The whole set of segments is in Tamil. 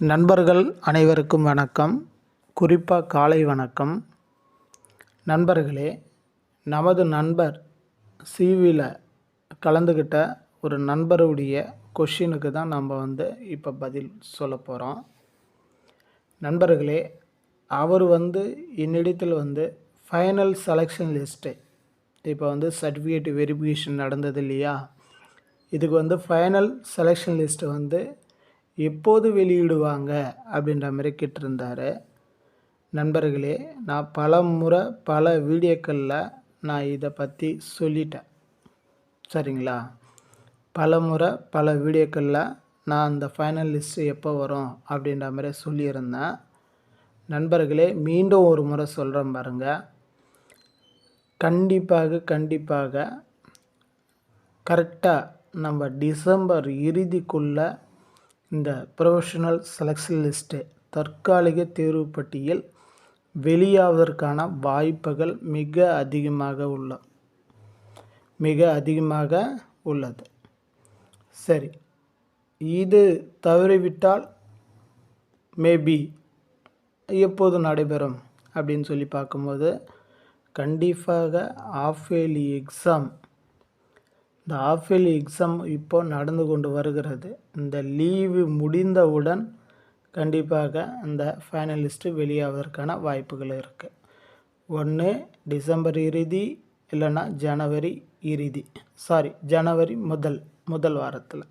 நண்பர்கள் அனைவருக்கும் வணக்கம். குறிப்பாக காலை வணக்கம். நண்பர்களே நமது நண்பர் சிவியில் கலந்துக்கிட்ட ஒரு நண்பருடைய கொஷினுக்கு தான் நம்ம வந்து இப்போ பதில் சொல்ல போகிறோம் நண்பர்களே அவர் வந்து என்னிடத்தில் வந்து ஃபைனல் செலெக்ஷன் லிஸ்ட்டு இப்போ வந்து சர்டிஃபிகேட் வெரிஃபிகேஷன் நடந்தது இல்லையா? இதுக்கு வந்து ஃபைனல் செலெக்ஷன் லிஸ்ட்டு வந்து எப்போது வெளியிடுவாங்க அப்படின்ற மாதிரி கேட்டிருந்தாரு. நண்பர்களே நான் பல முறை பல வீடியோக்களில் நான் இதை பற்றி சொல்லிட்டேன். சரிங்களா? பல முறை பல வீடியோக்களில் நான் அந்த ஃபைனல் லிஸ்ட்டு எப்போ வரும் அப்படின்ற மாதிரி சொல்லியிருந்தேன். நண்பர்களே மீண்டும் ஒரு முறை சொல்கிறேன் பாருங்கள் கண்டிப்பாக கண்டிப்பாக கரெக்டாக நம்ம டிசம்பர் இறுதிக்குள்ளே இந்த ப்ரொஃபஷனல் செலெக்ஷன் லிஸ்ட்டு தற்காலிக தேர்வு பட்டியல் வெளியாவதற்கான வாய்ப்புகள் மிக அதிகமாக உள்ள மிக அதிகமாக உள்ளது. சரி இது தவறிவிட்டால் மேபி எப்போது நடைபெறும் அப்படின்னு சொல்லி பார்க்கும்போது கண்டிப்பாக ஆஃப் இயர்லி எக்ஸாம் இந்த ஆஃபில் எக்ஸாம் இப்போ நடந்து கொண்டு வருகிறது. இந்த லீவு முடிந்தவுடன் கண்டிப்பாக அந்த ஃபைனலிஸ்ட்டு வெளியாவதற்கான வாய்ப்புகள் இருக்குது ஒன்று டிசம்பர் இறுதி இல்லைன்னா ஜனவரி இறுதி. சாரி ஜனவரி முதல் முதல் வாரத்தில்.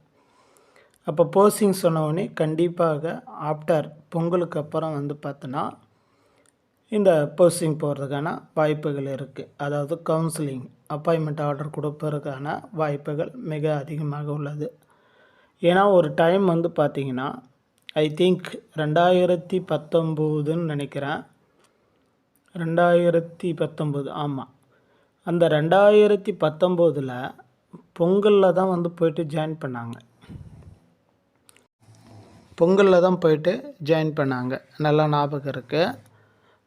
அப்போ போஸ்டிங் சொன்னவுடனே கண்டிப்பாக ஆஃப்டர் பொங்கலுக்கு அப்புறம் வந்து பார்த்தோன்னா இந்த போஸ்டிங் போகிறதுக்கான வாய்ப்புகள் இருக்குது அதாவது கவுன்சிலிங் அப்பாயின்மெண்ட் ஆர்டர் கொடுப்பதற்கான வாய்ப்புகள் மிக அதிகமாக உள்ளது. ஏன்னா ஒரு டைம் வந்து பார்த்திங்கன்னா ஐ திங்க் ரெண்டாயிரத்தி பத்தொம்போதுன்னு நினைக்கிறேன். ரெண்டாயிரத்தி பத்தொம்போது ஆமாம் அந்த ரெண்டாயிரத்தி பத்தொம்போதில் பொங்கலில் தான் வந்து போயிட்டு ஜாயின் பண்ணாங்க. பொங்கலில் தான் போயிட்டு ஜாயின் பண்ணாங்க. நல்லா ஞாபகம் இருக்குது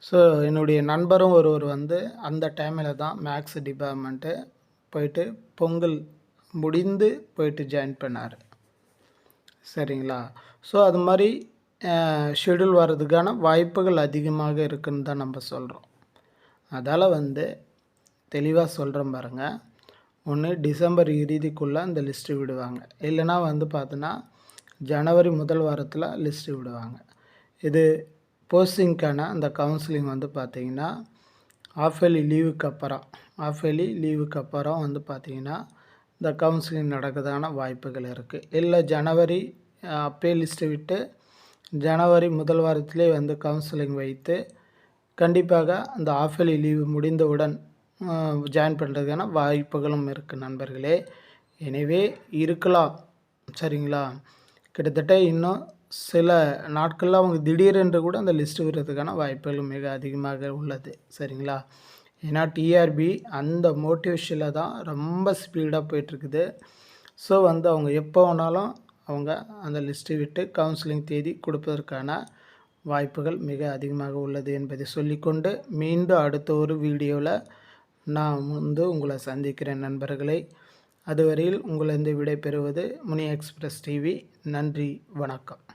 ஸோ என்னுடைய நண்பரும் ஒருவர் வந்து அந்த டைமில் தான் மேக்ஸ் டிபார்ட்மெண்ட்டு போயிட்டு பொங்கல் முடிந்து போயிட்டு ஜாயின் பண்ணார். சரிங்களா? ஸோ அது மாதிரி ஷெடியூல் வர்றதுக்கான வாய்ப்புகள் அதிகமாக இருக்குன்னு தான் நம்ம சொல்கிறோம் அதால் வந்து தெளிவாக சொல்கிறேன் பாருங்கள் ஒன்று டிசம்பர் இறுதிக்குள்ளே அந்த லிஸ்ட்டு விடுவாங்க. இல்லைனா வந்து பார்த்தோன்னா ஜனவரி முதல் வாரத்தில் லிஸ்ட்டு விடுவாங்க. இது போஸ்டிங்க்கான அந்த கவுன்சிலிங் வந்து பார்த்திங்கன்னா ஆஃபேலி லீவுக்கு அப்புறம் ஆஃபேலி லீவுக்கு அப்புறம் வந்து பார்த்திங்கன்னா இந்த கவுன்சிலிங் நடக்கிறதான வாய்ப்புகள் இருக்குது இல்லை ஜனவரி அப்பே லிஸ்ட்டு விட்டு ஜனவரி முதல் வாரத்திலே வந்து கவுன்சிலிங் வைத்து கண்டிப்பாக அந்த ஆஃபேலி லீவு முடிந்தவுடன் ஜாயின் பண்ணுறதுக்கான வாய்ப்புகளும் இருக்குது நண்பர்களே. எனவே இருக்கலாம். சரிங்களா? கிட்டத்தட்ட இன்னும் சில நாட்களில் அவங்க திடீரென்று கூட அந்த லிஸ்ட்டு விடுறதுக்கான வாய்ப்புகள் மிக அதிகமாக உள்ளது. சரிங்களா? ஏன்னா டிஆர்பி அந்த மோட்டிவேஷனில் தான் ரொம்ப ஸ்பீடாக போயிட்டுருக்குது. ஸோ வந்து அவங்க எப்போ வேணாலும் அவங்க அந்த லிஸ்ட்டு விட்டு கவுன்சிலிங் தேதி கொடுப்பதற்கான வாய்ப்புகள் மிக அதிகமாக உள்ளது என்பதை சொல்லிக்கொண்டு மீண்டும் அடுத்த ஒரு வீடியோவில் நான் வந்து உங்களை சந்திக்கிறேன் நண்பர்களை. அதுவரையில் உங்களை விடைபெறுவது முனி எக்ஸ்பிரஸ் டிவி. நன்றி வணக்கம்.